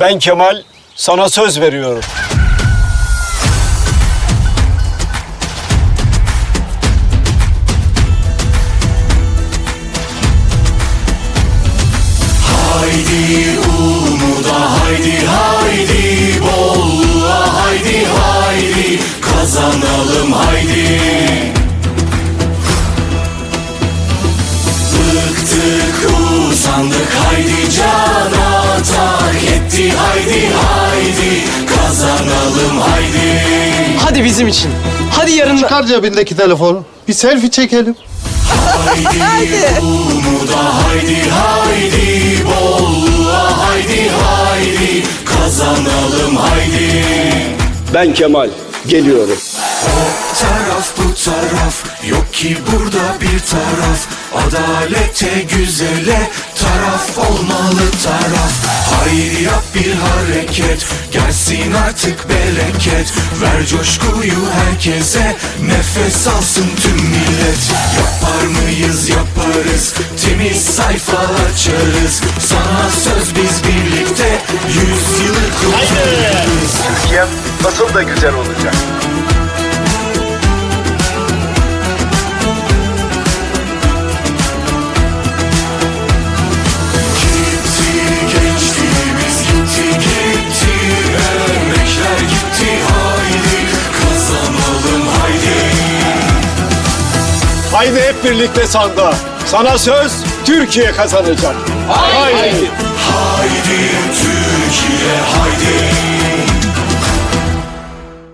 Ben Kemal sana söz veriyorum. Haydi umuda haydi haydi bolluğa haydi haydi kazanalım haydi Bıktık usandık haydi cana etti haydi haydi kazanalım haydi Hadi bizim için. Hadi yarın. Çıkar cebindeki telefonu. Bir selfie çekelim. Haydi umuda haydi haydi bolluğa haydi haydi kazanalım haydi Ben Kemal geliyorum. taraf bu taraf Yok ki burada bir taraf Adalete güzele taraf hareket Gelsin artık bereket. Ver coşkuyu herkese. Nefes alsın tüm millet. Yapar mıyız? Yaparız. Temiz sayfa açarız. Sana söz biz birlikte. Yüz yılı kurtarırız. Türkiye'm nasıl da güzel olacak. Haydi hep birlikte sanda. Sana söz Türkiye kazanacak. Haydi. Haydi Türkiye haydi